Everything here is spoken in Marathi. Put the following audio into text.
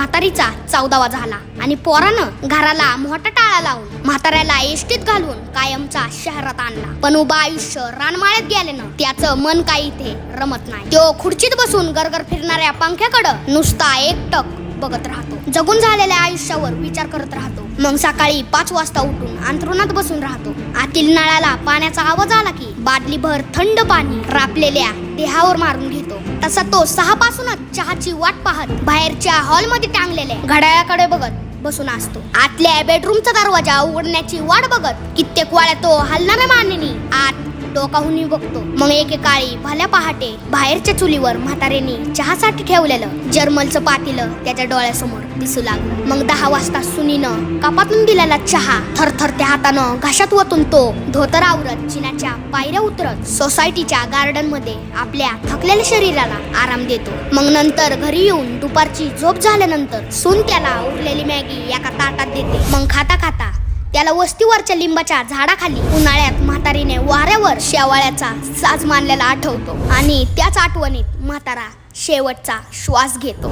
म्हातारीचा चौदावा झाला आणि पोरानं घराला मोठा टाळा लावून म्हाताऱ्याला एसटीत घालून कायमचा शहरात आणला. पण उभा आयुष्य रानमाळ्यात गेल्यानं त्याचं मन काही इथे रमत नाही. तो खुर्चीत बसून गरगर फिरणाऱ्या पंख्याकडं नुसता एकटक बघत राहतो. जगून झालेल्या आयुष्यावर विचार करत राहतो. मग सकाळी पाच वाजता उठून अंथरुणात बसून राहतो. आतील नळाला पाण्याचा आवाज आला की बादलीभर थंड पाणी रापलेल्या देहावर मारून घेतो. तसा तो सहा पासूनच चहाची वाट पाहत बाहेरच्या हॉलमध्ये टांगलेल्या घड्याळाकडे बघत बसून असतो. आतल्या बेडरूमचा दरवाजा उघडण्याची वाट बघत कित्येक वाळ्या तो हलणाऱ्या मानेनी आत डोकाहुनी बघतो. मग एकेकाळी भल्या पहाटे बाहेरच्या चुलीवर म्हातारेने चहासाठी ठेवलेलं जर्मलचं पातील त्याच्या डोळ्यासमोर दिसू लागलं. मग दहा वाजता सुनीनं कपातून दिलेला चहा थरथरत्या हातानं घशात वतून तो धोतर आवरत चिनाच्या पायऱ्या उतरत सोसायटीच्या गार्डनमध्ये आपल्या थकलेल्या शरीराला आराम देतो. मग नंतर घरी येऊन दुपारची झोप झाल्यानंतर सून त्याला उरलेली मॅगी एका ताटात देते. मग खाता खाता त्याला वस्तीवरच्या लिंबाच्या झाडाखाली उन्हाळ्यात म्हातारीने वाऱ्यावर शेवाळ्याचा साज मानलेला आठवतो. आणि त्याच आठवणीत म्हातारा शेवटचा श्वास घेतो.